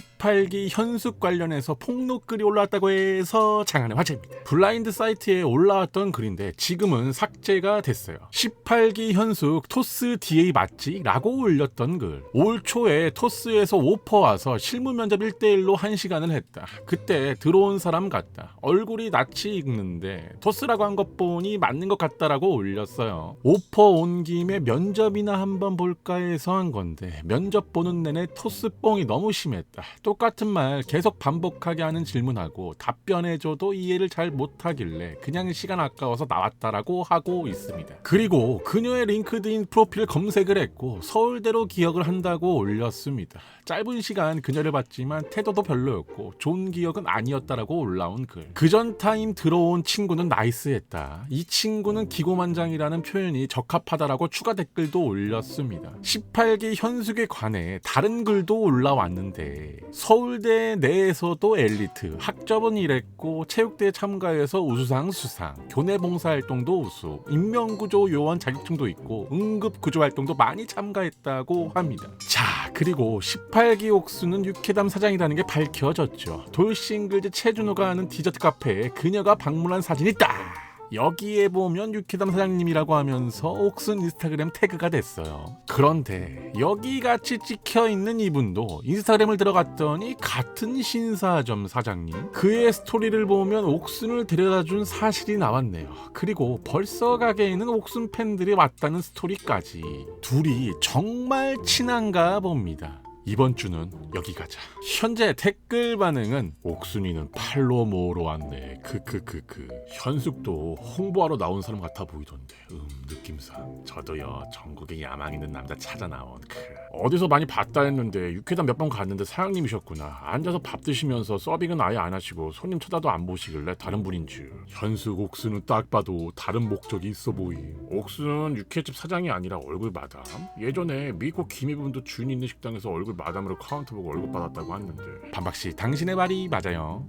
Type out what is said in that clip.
18기 현숙 관련해서 폭로글이 올라왔다고 해서 장안의 화제입니다. 블라인드 사이트에 올라왔던 글인데 지금은 삭제가 됐어요. 18기 현숙 토스 DA 맞지? 라고 올렸던 글. 올 초에 토스에서 오퍼 와서 실무 면접 1대1로 1시간을 했다. 그때 들어온 사람 같다. 얼굴이 낯이 익는데 토스라고 한 것 보니 맞는 것 같다라고 올렸어요. 오퍼 온 김에 면접이나 한번 볼까 해서 한 건데 면접 보는 내내 토스 뽕이 너무 심했다. 똑같은 말 계속 반복하게 하는 질문하고 답변해줘도 이해를 잘 못하길래 그냥 시간 아까워서 나왔다라고 하고 있습니다. 그리고 그녀의 링크드인 프로필 검색을 했고 서울대로 기억을 한다고 올렸습니다. 짧은 시간 그녀를 봤지만 태도도 별로였고 좋은 기억은 아니었다라고 올라온 글. 그전 타임 들어온 친구는 나이스했다. 이 친구는 기고만장이라는 표현이 적합하다라고 추가 댓글도 올렸습니다. 18기 현숙에 관해 다른 글도 올라왔는데 서울대 내에서도 엘리트, 학접은 이랬고 체육대회 참가해서 우수상 수상, 교내 봉사활동도 우수, 인명구조 요원 자격증도 있고 응급구조 활동도 많이 참가했다고 합니다. 자 그리고 18기 옥수는 육회담 사장이라는 게 밝혀졌죠. 돌싱글즈 최준호가 하는 디저트 카페에 그녀가 방문한 사진이 딱! 여기에 보면 육회담 사장님이라고 하면서 옥순 인스타그램 태그가 됐어요. 그런데 여기 같이 찍혀 있는 이분도 인스타그램을 들어갔더니 같은 신사점 사장님. 그의 스토리를 보면 옥순을 데려다준 사실이 나왔네요. 그리고 벌써 가게에는 옥순 팬들이 왔다는 스토리까지. 둘이 정말 친한가 봅니다. 이번 주는 여기 가자. 현재 댓글 반응은 옥순이는 팔로 모으러 왔네. 크크크크. 현숙도 홍보하러 나온 사람 같아 보이던데. 음 느낌상. 저도요 전국에 야망 있는 남자 찾아 나온 크. 어디서 많이 봤다 했는데 육회담 몇 번 갔는데 사장님이셨구나. 앉아서 밥 드시면서 서빙은 아예 안 하시고 손님 쳐다도 안 보시길래 다른 분인 줄. 현숙 옥수는 딱 봐도 다른 목적이 있어 보임. 옥수는 육회집 사장이 아니라 얼굴 마담. 예전에 미코 김희분도 주인 있는 식당에서 얼굴 마담으로 카운터 보고 월급 받았다고 했는데. 반박씨 당신의 말이 맞아요.